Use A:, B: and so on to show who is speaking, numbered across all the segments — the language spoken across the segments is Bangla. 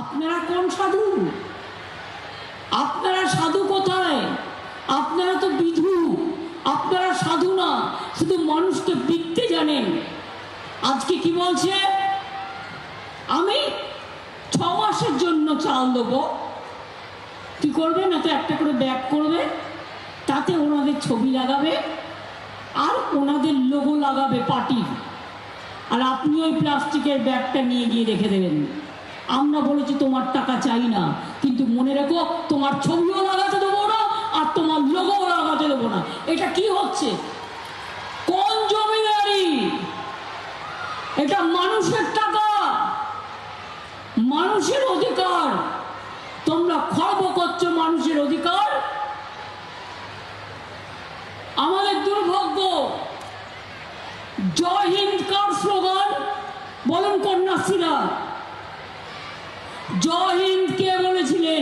A: আপনারা কোন সাধু? আপনারা সাধু কোথায়? আপনারা তো বিধু। আপনারা সাধু না, শুধু মানুষকে বিকতে জানেন আজকে কি বলছে? আমি ছ মাসের জন্য চাল দেবো। কি করবে না তো একটা করে ব্যাগ করবে? তাতে ওনাদের ছবি লাগাবে আর ওনাদের লোগো লাগাবে পার্টির আর আপনি ওই প্লাস্টিকের ব্যাগটা নিয়ে গিয়ে রেখে দেবেন। আমরা বলেছি তোমার টাকা চাই না। কিন্তু মনে রেখো, তোমার ছবিও লাগাতে দেবো না, আর তোমার লোকও লাগাতে দেবো না। এটা কি হচ্ছে? কোন জমিদারি? এটা মানুষের টাকা। মানুষের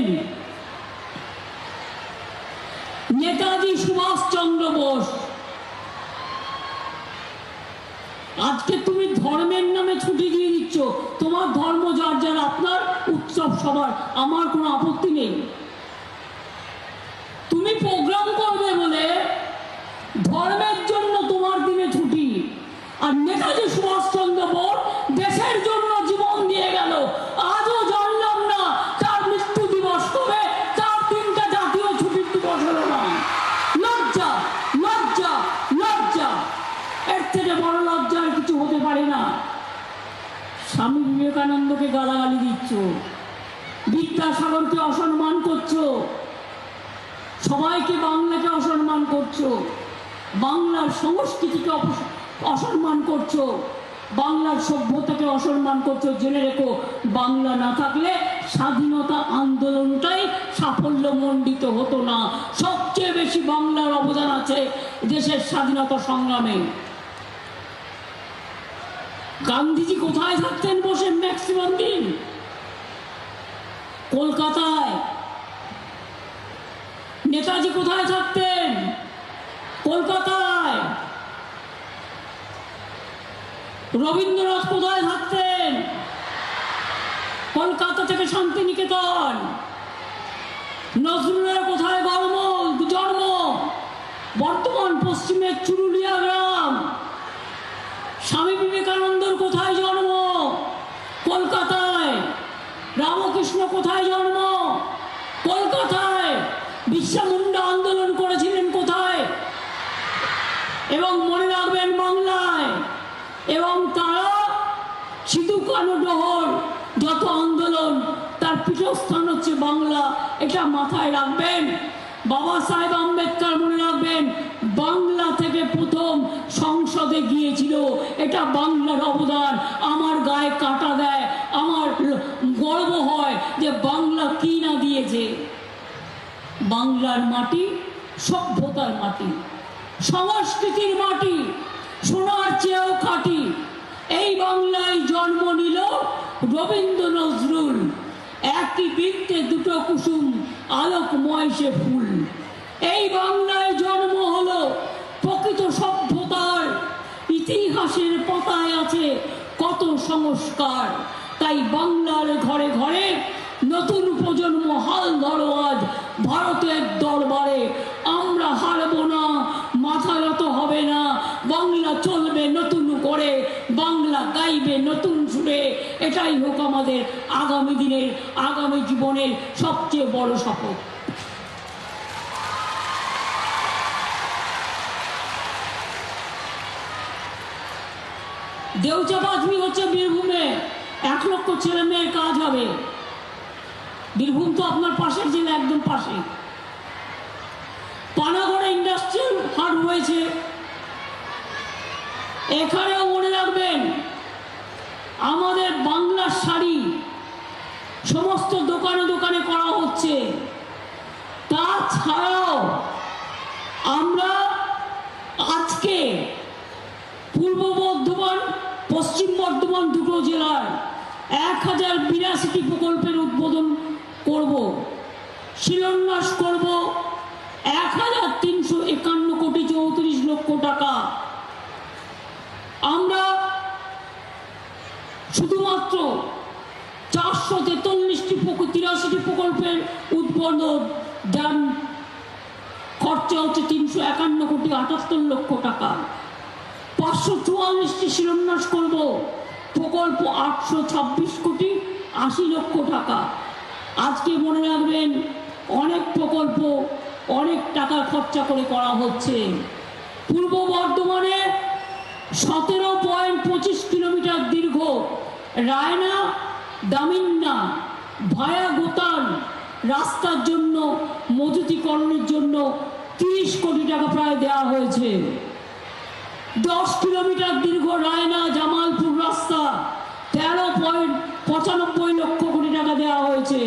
A: বলেছিলেন নেতাজি সুভাষচন্দ্র বোস। আজকে তুমি ধর্মের নামে ছুটি দিয়ে দিচ্ছ। তোমার ধর্ম যার যার, আপনার উৎসব সবার। আমার কোনো আপত্তি নেই। তুমি প্রোগ্রাম করবে বলে ধর্মের জন্য তোমার দিনে ছুটি। আর নেতাজি গালাগালি দিচ্ছ। বিদ্যাসাগরকে অসম্মান করছ। সবাইকে বাংলাকে অসম্মান করছ। বাংলার সংস্কৃতিকে অসম্মান করছ। বাংলার সভ্যতাকে অসম্মান করছ। জেনে রেখো, বাংলা না থাকলে স্বাধীনতা আন্দোলনটাই সাফল্য মণ্ডিত হতো না। সবচেয়ে বেশি বাংলার অবদান আছে দেশের স্বাধীনতা সংগ্রামে। গান্ধীজি কোথায় থাকতেন বসে ম্যাক্সিমাম দিন? কলকাতায়। নেতাজি কোথায় থাকতেন? কলকাতায়। রবীন্দ্রনাথ কোথায় থাকতেন? কলকাতা থেকে শান্তিনিকেতন। নজরুলের কোথায় গর্ম জন্ম বর্তমান পশ্চিমের চুরুলিয়া গ্রাম। বিবেকানন্দর কোথায় জন্ম? কলকাতায়। রামকৃষ্ণ কোথায় জন্ম? কলকাতায়। বিশ্বা মুন্ডা আন্দোলন করেছিলেন কোথায়? এবং মনে রাখবেন বাংলায়। এবং তারা সিধু কানু ডহর যত আন্দোলন, তার পীঠস্থান হচ্ছে বাংলা। এটা মাথায় রাখবেন। বাবা সাহেব আম্বেদকর মনে রাখবেন, বাংলা থেকে প্রথম সংসদে গিয়েছিল। এটা বাংলার অবদান। আমার গায়ে কাটা দেয়, আমার গর্ব হয় যে বাংলা কি না দিয়েছে। বাংলার মাটি, সভ্যতার মাটি, সংস্কৃতির মাটি, সোনার চেয়েও খাঁটি। এই বাংলায় জন্ম নিল রবীন্দ্র নজরুল। একই বৃত্তে দুটো কুসুম আলোকময় সে ফুল। এই বাংলায় জন্ম হলো প্রকৃত সভ্যতার ইতিহাসের পাতায় আছে কত সংস্কার। তাই বাংলার ঘরে ঘরে নতুন প্রজন্ম হাল ধরো আজ ভারতের দরবারে। আমরা হারবো না, মাথা নত হবে না, বাংলা চলবে নতুন করে, বাংলা গাইবে নতুন সুরে। এটাই হোক আমাদের আগামী দিনের, আগামী জীবনের সবচেয়ে বড় শপথ। দেউচা পাঁচমি হচ্ছে বীরভূমে। এক লক্ষ ছেলে মেয়ের কাজ হবে। বীরভূম তো আপনার পাশের জেলা, একদম পাশে পানাগড়ে ইন্ডাস্ট্রিয়াল হাট হয়েছে এখানেও মনে রাখবেন, আমাদের বাংলার শাড়ি সমস্ত দোকানে দোকানে করা হচ্ছে। তাছাড়াও আমরা আজকে পূর্ব পশ্চিম বর্ধমান দুটো জেলায় এক হাজার বিরাশিটি প্রকল্পের উদ্বোধন করব। শিলান্যাস করব এক হাজার তিনশো একান্ন কোটি চৌত্রিশ লক্ষ টাকা। আমরা শুধুমাত্র চারশো তেতাল্লিশটি পর্যন্ত যান খরচা হচ্ছে তিনশো একান্ন কোটি আটাত্তর লক্ষ টাকা। পাঁচশো চুয়াল্লিশটি শিলান্যাস করব। প্রকল্প আটশো ছাব্বিশ কোটি আশি লক্ষ টাকা। আজকে মনে রাখবেন, অনেক প্রকল্প, অনেক টাকা খরচা করে করা হচ্ছে। পূর্ব বর্ধমানে সতেরো পয়েন্ট পঁচিশ কিলোমিটার দীর্ঘ রায়না, দামিন্না, ভায়া গোতান রাস্তার জন্য, মজুতিকরণের জন্য তিরিশ কোটি টাকা প্রায় দেওয়া হয়েছে। দশ কিলোমিটার দীর্ঘ রায়না জামালপুর রাস্তা। তেরো পয়েন্ট পঁচানব্বই লক্ষ কোটি টাকা দেওয়া হয়েছে।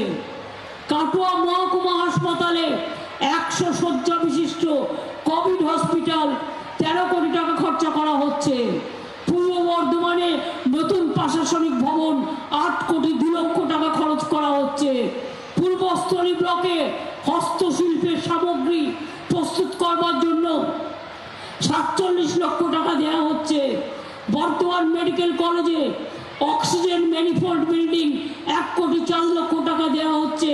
A: কাটোয়া মহকুমা হাসপাতালে একশো শয্যা বিশিষ্ট কোভিড হসপিটাল তেরো কোটি টাকা খরচা করা হচ্ছে। পূর্ব বর্ধমানে নতুন প্রশাসনিক ভবন আট কোটি দু লক্ষ টাকা খরচ করা হচ্ছে। পূর্বস্থলী ব্লকে হস্তশিল্পের সামগ্রী সাতচল্লিশ লক্ষ টাকা দেওয়া হচ্ছে। বর্তমান মেডিকেল কলেজে অক্সিজেন ম্যানিফোল্ড বিল্ডিং এক কোটি চার লক্ষ টাকা দেওয়া হচ্ছে।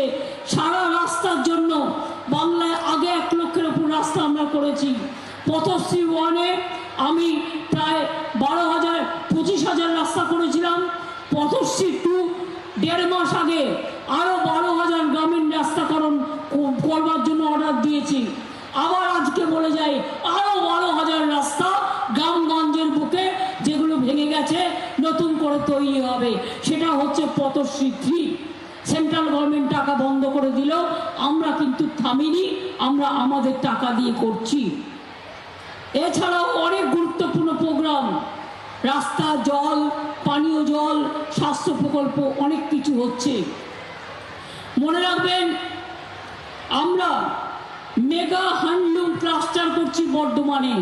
A: সারা রাস্তার জন্য বাংলায় আগে এক লক্ষের উপর রাস্তা আমরা করেছি। পথশ্রী ওয়ানে আমি প্রায় বারো হাজার, পঁচিশ হাজার রাস্তা করেছিলাম। পথশ্রী টু দেড় মাস আগে আরও বারো হাজার গ্রামীণ রাস্তাকরণ করবার জন্য অর্ডার দিয়েছি। আবার আজকে বলে যাই আরও বারো করে তৈরি হবে। সেটা হচ্ছে থ্রি। সেন্ট্রাল গভর্নমেন্ট টাকা বন্ধ করে দিল। আমরা কিন্তু থামিনি, আমরা আমাদের টাকা দিয়ে করছি। এছাড়াও অনেক গুরুত্বপূর্ণ প্রোগ্রাম রাস্তা, জল, পানীয় জল, স্বাস্থ্য প্রকল্প, অনেক কিছু হচ্ছে। মনে রাখবেন, আমরা মেগা হ্যান্ডলুম ক্লাস্টার করছি বর্ধমানে।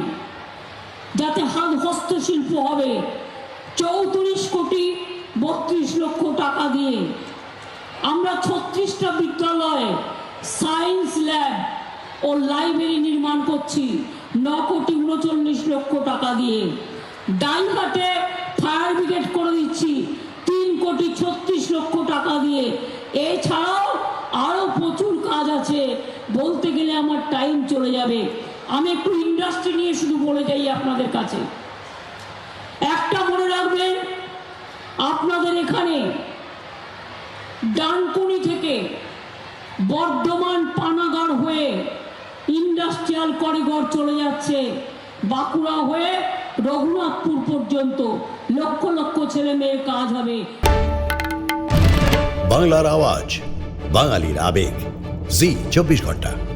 A: যাতে হাত হস্তশিল্প হবে। চৌত্রিশ কোটি বত্রিশ লক্ষ টাকা দিয়ে আমরা ছত্রিশটা বিদ্যালয়ে সায়েন্স ল্যাব ও লাইব্রেরি নির্মাণ করছি। ন কোটি উনচল্লিশ লক্ষ টাকা দিয়ে। ডাইহাটে ফায়ার ব্রিগেড করে দিচ্ছি। তিন কোটি ছত্রিশ লক্ষ টাকা দিয়ে। এছাড়াও আরও প্রচুর কাজ আছে। বলতে গেলে আমার টাইম চলে যাবে। আমি একটু ইন্ডাস্ট্রি নিয়ে শুধু বলে যাই আপনাদের কাছে একটা মনে রাখবেন আপনাদের এখানে ডানকুনি থেকে বর্ধমান পানাগড় হয়ে ইন্ডাস্ট্রিয়াল করিডর চলে যাচ্ছে। বাঁকুড়া হয়ে রঘুনাথপুর পর্যন্ত লক্ষ লক্ষ ছেলে মেয়ের কাজ হবে।
B: বাংলার আওয়াজ, বাঙালির আবেগ। জি, চব্বিশ ঘণ্টা।